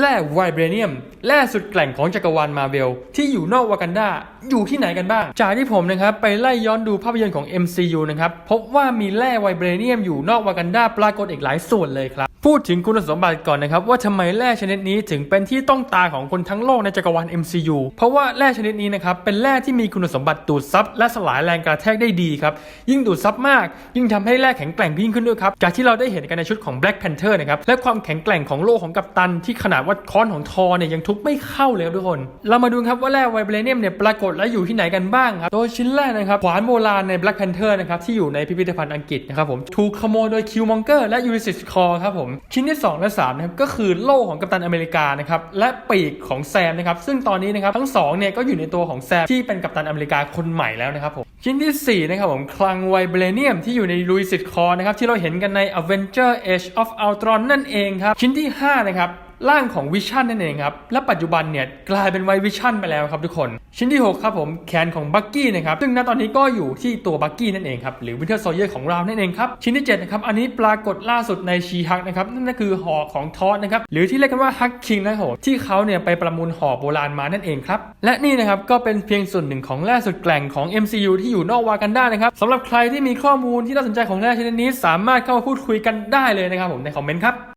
แร่ไวเบรเนียมแร่สุดแกร่งของจักรวาลมาเวลที่อยู่นอกวากันดาอยู่ที่ไหนกันบ้าง จากที่ผมนะครับไปไล่ย้อนดูภาพยนตร์ของ MCU นะครับ พบว่ามีแร่ไวเบรเนียมอยู่นอกวากันดาปรากฏอีกหลายส่วนเลยครับ พูดถึงคุณสมบัติก่อนนะครับ ว่าทำไมแร่ชนิดนี้ถึงเป็นที่ต้องตาของคนทั้งโลกในจักรวาล MCU เพราะว่าแร่ชนิดนี้นะครับเป็นแร่ที่มีคุณสมบัติดูดซับและสลายแรงกระแทกได้ดีครับ ยิ่งดูดซับมาก ยิ่งทำให้แร่แข็งแกร่งยิ่งขึ้นด้วยครับ จากที่เราได้เห็นกันในชุดของ Black Panther นะครับและความแข็งแกร่งของโล่ของกัปตัน ที่ขนาดว่าค้อนของทอเนี่ยยังทุบไม่เข้าเลยครับทุกคน เรามาดูครับว่าแร่ไวเบรเนียมเนี่ยปรากฏและอยู่ที่ไหนกันบ้างครับโดยชิ้นแรกนะครับขวานโบราณใน Black Panther นะครับที่อยู่ในพิพิธภัณฑ์อังกฤษนะครับผมถูกขโมยโดยคิวมองเกอร์และยูริสิสคอครับผมชิ้นที่ 2 และ 3 นะครับ ก็คือโล่ของกัปตันอเมริกานะครับ และปีกของแซมนะครับ ซึ่งตอนนี้นะครับทั้งสองเนี่ยก็อยู่ในตัวของแซมที่เป็นกัปตันอเมริกาคนใหม่แล้วนะครับผมชิ้นทีสี่4 นะครับผม คลังไวเบรเนียมที่อยู่ในลุยสิตคอร์นะครับที่เราเห็นกันใน Avenger Age of Ultron นั่นเองครับชิ้นที่ห้านะครับ ร่างของวิชั่นนั่นเองครับ และปัจจุบันเนี่ยกลายเป็นไววิชั่นไปแล้วครับทุกคน ชิ้นที่ 6 ครับผมแขนของบักกี้นะครับ ซึ่งณตอนนี้ก็อยู่ที่ตัวบักกี้นั่นเองครับ หรือวินเทอร์โซเยอร์ของเรานั่นเองครับ ชิ้นที่7นะครับ อันนี้ปรากฏล่าสุดในชีฮักนะครับ นั่นก็คือห่อของทอสนะครับ หรือที่เรียกกันว่าฮักคิงนะครับผมที่เขาเนี่ยไปประมูลห่อโบราณมานั่นเองครับ และนี่นะครับก็เป็นเพียงส่วนหนึ่งของแร่สุดแกร่งของ MCU ที่อยู่นอกวากันด้านะครับสำหรับใครที่มีข้อมูลที่น่าสนใจของแร่ชนิดนี้ สามารถเข้ามาพูดคุยกันได้เลยนะครับผมในคอมเมนต์ครับ